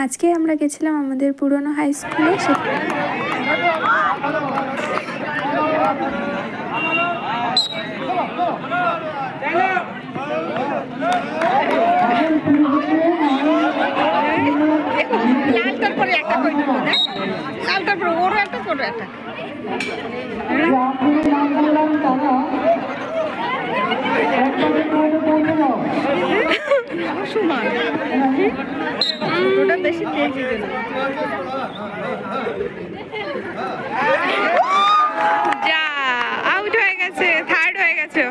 আজকে আমরা গেছিলাম আমাদের পুরনো হাই স্কুলে সমান ওটা বেশি দিবে যা আউট হয়ে গেছে থার্ড হয়ে গেছে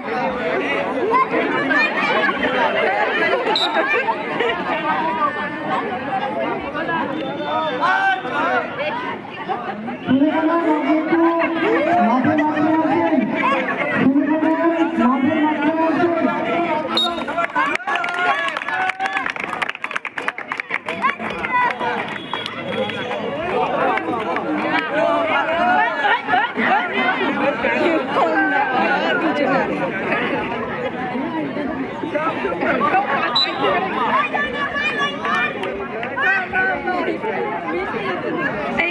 একটু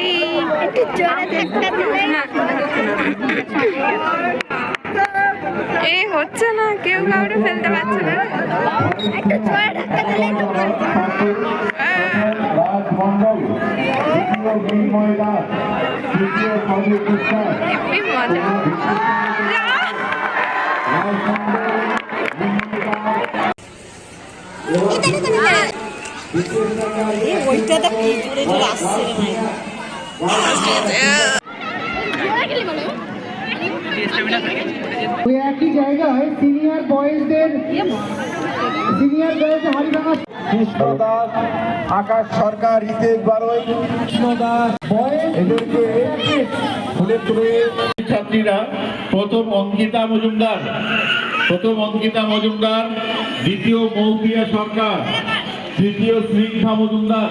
জোরে ধাক্কা দিলে এই হচ্ছে না কেউ কাউরে ফেলতে পারছে না। জোরে জোরে আসছে রে ওই একই জায়গায় সিনিয়র বয়েজদের সিনিয়র বয়েজদের হারিভাঙা কৃষ্ণ দাস আকাশ সরকার হিতেশ বারোই। কৃষ্ণ দাস এদেরকে ফুলে তুলে ছাত্রীরা প্রথম অঙ্কিতা মজুমদার। প্রথম অঙ্কিতা মজুমদার দ্বিতীয় মৌপিয়া সরকার তৃতীয় শ্রীখা মজুমদার।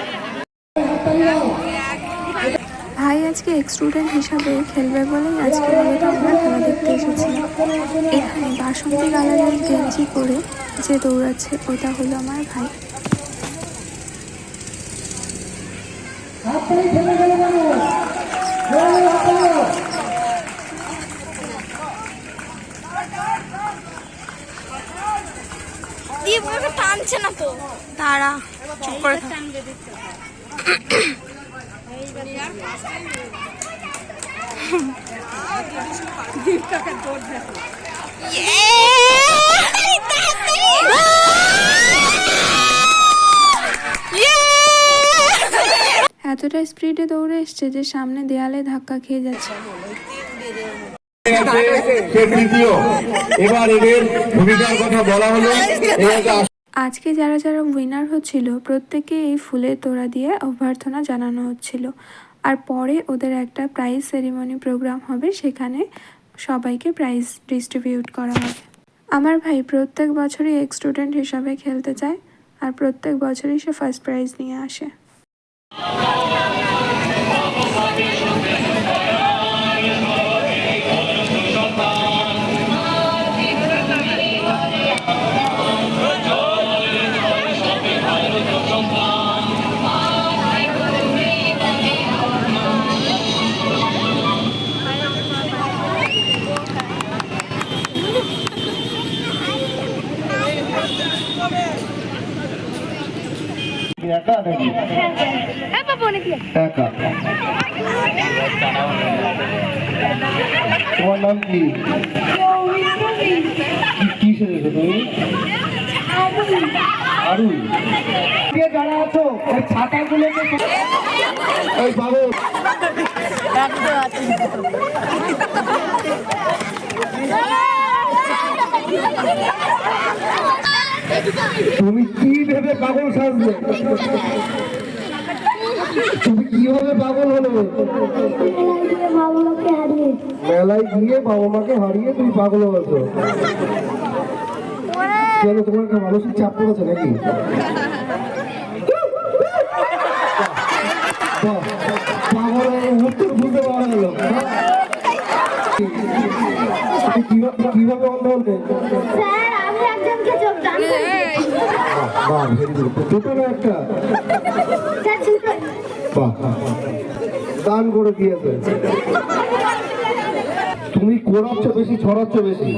ভাই আজকে এক্স স্টুডেন্ট হিসাবে খেলবে বলেই আজকে মূলত আমরা খেলা দেখতে এসেছিলাম এখানে বাসন্তী কালারের গেঞ্জি পরে যে দৌড়াচ্ছে ওটা হলো আমার ভাই। টানছে না তো। তারা চুপ করে। এতটা স্পিডে দৌড়ে এসছে যে সামনে দেয়ালে ধাক্কা খেয়ে যাচ্ছে। এবার এদের ভূমিকার কথা বলা হলো। আজকে যারা যারা উইনার হচ্ছিল, প্রত্যেকে এই ফুলের তোড়া দিয়ে অভ্যর্থনা জানানো হচ্ছিল। আর পরে ওদের একটা প্রাইজ সেরিমনি প্রোগ্রাম হবে, সেখানে সবাইকে প্রাইজ ডিস্ট্রিবিউট করা হবে। আমার ভাই প্রত্যেক বছরই এক স্টুডেন্ট হিসাবে খেলতে চায়, আর প্রত্যেক বছরই সে ফার্স্ট প্রাইজ নিয়ে আসে। একা নাকি? একা। তোমার নাম কি? কি- সেরেছো তুমি? আরুল। যারা আছো ওই ছাতাগুলোকে এই বাবু। তুমি কি ভেবে পাগল সাজলে? তুমি কীভাবে পাগল হলে? মেলায় গিয়ে বাবা মাকে হারিয়ে তুমি পাগল হয়েছো। কেন তোমার একটা মানসিক চাপ পড়েছে নাকি বাহ, পাগলের উত্তর বুঝতে পারা গেল তুমি কীভাবে কীভাবে অন্ধ হলে স্যার আমি একজনকে চোখ দান করেছি বাহ ভেরি গুড দুটো একটা। বাহ। দান করে দিয়েছে। তুমি কোরাচ্ছ বেশি ছড়াচ্ছ বেশি।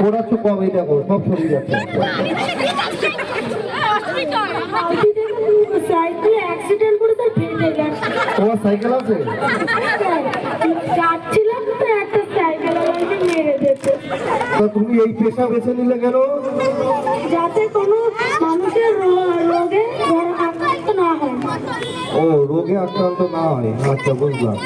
কোরাচ্ছ কম এই দেখো সব ছড়িয়ে যাচ্ছে। তোমার সাইকেল আছে? যাচ্ছিলাম তো একটা সাইকেল আমাকে মেরে দিতে তা তুমি এই পেশা বেছে নিলে কেন? যাতে কোনো মানুষের রোগে আক্রান্ত না হয়। ও রোগে আক্রান্ত না হয়। আচ্ছা বুঝলাম।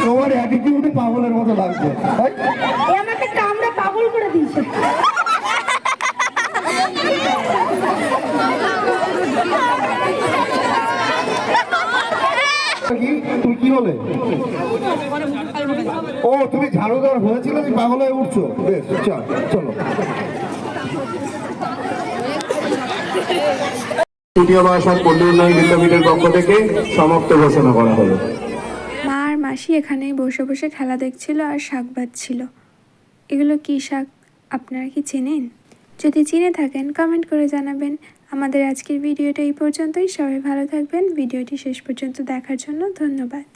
তোমার অ্যাটিটিউডে পাগলের মতো লাগছে তাই? এ আমাকে কামড়ে পাগল করে দিয়েছে কি তুমি কি হলে ও তুমি ঝাড়ুদার হয়েছিল তুমি পাগল হয়ে উঠছো। বেশ চল চলো। তৃতীয় বাসন পল্লী উন্নয়ন বিদ্যাপীঠের পক্ষ থেকে সমাপ্ত ঘোষণা করা হলো। মা আর মাসি এখানেই বসে বসে খেলা দেখছিল আর শাক বাজছিল এগুলো কি শাক? আপনারা কি চেনেন? যদি চিনে থাকেন কমেন্ট করে জানাবেন। আমাদের আজকের ভিডিওটা এই পর্যন্তই। সবাই ভালো থাকবেন। ভিডিওটি শেষ পর্যন্ত দেখার জন্য ধন্যবাদ।